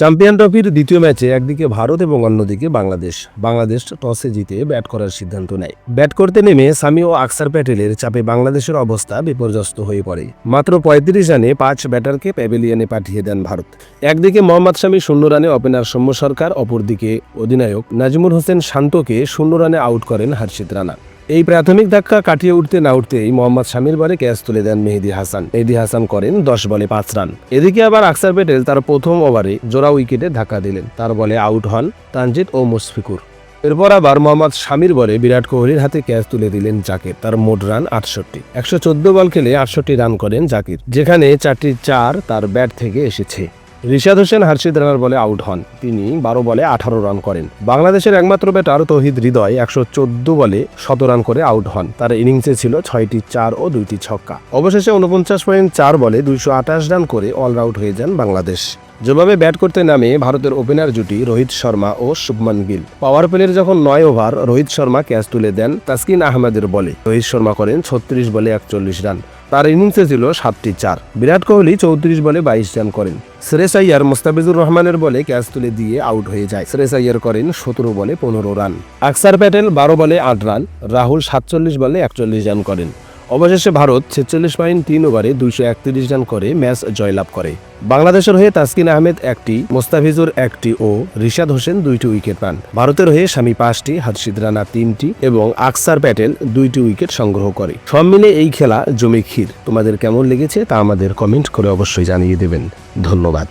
Champion ট্রফির দ্বিতীয় ম্যাচে একদিকে ভারত এবং অন্যদিকে বাংলাদেশ। বাংলাদেশ টসে জিতে ব্যাট করার সিদ্ধান্ত নেয়। ব্যাট করতে নেমে সামি ও আকসার প্যাটেলের চাপে বাংলাদেশের অবস্থা বিপর্যস্ত হয়ে পড়ে। মাত্র পঁয়ত্রিশ রানে পাঁচ ব্যাটারকে প্যাভিলিয়নে পাঠিয়ে দেন ভারত। একদিকে মোহাম্মদ শামী শূন্য রানে ওপেনার সৌম্য সরকার, অপরদিকে অধিনায়ক নাজিমুল হোসেন শান্তকে শূন্য রানে আউট করেন হর্ষিত রানা। এই প্রাথমিক ধাক্কা কাটিয়ে উঠতে না উঠতেই মোহাম্মদ শামির বলে ক্যাচ তুলে দেন মেহেদি হাসান। মেহেদি হাসান করেন দশ বলে পাঁচ রান। এদিকে আবার আকসার প্যাটেল তার প্রথম ওভারে জোড়া উইকেটে ধাক্কা দিলেন। তার বলে আউট হন তানজিদ ও মুশফিকুর। এরপর আবার মোহাম্মদ শামির বলে বিরাট কোহলির হাতে ক্যাচ তুলে দিলেন জাকির। তার মোট রান আটষট্টি। একশো বল খেলে আটষট্টি রান করেন জাকির। যেখানে চারটি চার তার ব্যাট থেকে এসেছে। রিশাদ হোসেন হার্ষিদ রানার বলে আউট হন। তিনি বারো বলে আঠারো রান করেন। বাংলাদেশের একমাত্র ব্যাটার তহিদ হৃদয় একশো চোদ্দ বলে শত রান করে আউট হন। তার ইনিংসে ছিল ছয়টি চার ও দুইটি ছক্কা। অবশেষে উনপঞ্চাশ পয়েন্ট চার বলে দুইশো আঠাশ রান করে অলআউট হয়ে যান বাংলাদেশ। যেভাবে ব্যাট করতে নামে ভারতের ওপেনার জুটি রোহিত শর্মা ও শুভমান গিল। পাওয়ার প্লের যখন নয় ওভার, রোহিত শর্মা ক্যাচ তুলে দেন তাসকিন আহমেদের বলে। রোহিত শর্মা করেন ছত্রিশ বলে একচল্লিশ রান। তার ইনিংসে ছিল সাতটি চার। বিরাট কোহলি চৌত্রিশ বলে বাইশ রান করেন। শ্রেস আইয়ার মোস্তাফিজুর রহমানের বলে ক্যাচ তুলে দিয়ে আউট হয়ে যায়। শ্রেস আইয়ার করেন সতেরো বলে পনেরো রান। আকসার প্যাটেল বারো বলে আট রান। রাহুল সাতচল্লিশ বলে একচল্লিশ রান করেন। অবশেষে ভারত ছেচল্লিশ পয়েন্ট তিন ওভারে দুইশো একত্রিশ রান করে ম্যাচ জয়লাভ করে। বাংলাদেশের হয়ে তাসকিন আহমেদ একটি, মোস্তাফিজুর একটি ও রিশাদ হোসেন দুইটি উইকেট পান। ভারতের হয়ে স্বামী পাঁচটি হর্ষিদ রানা তিনটি এবং আকসার প্যাটেল দুইটি উইকেট সংগ্রহ করে। সব মিলে এই খেলা জমি ক্ষীর। তোমাদের কেমন লেগেছে তা আমাদের কমেন্ট করে অবশ্যই জানিয়ে দেবেন। ধন্যবাদ।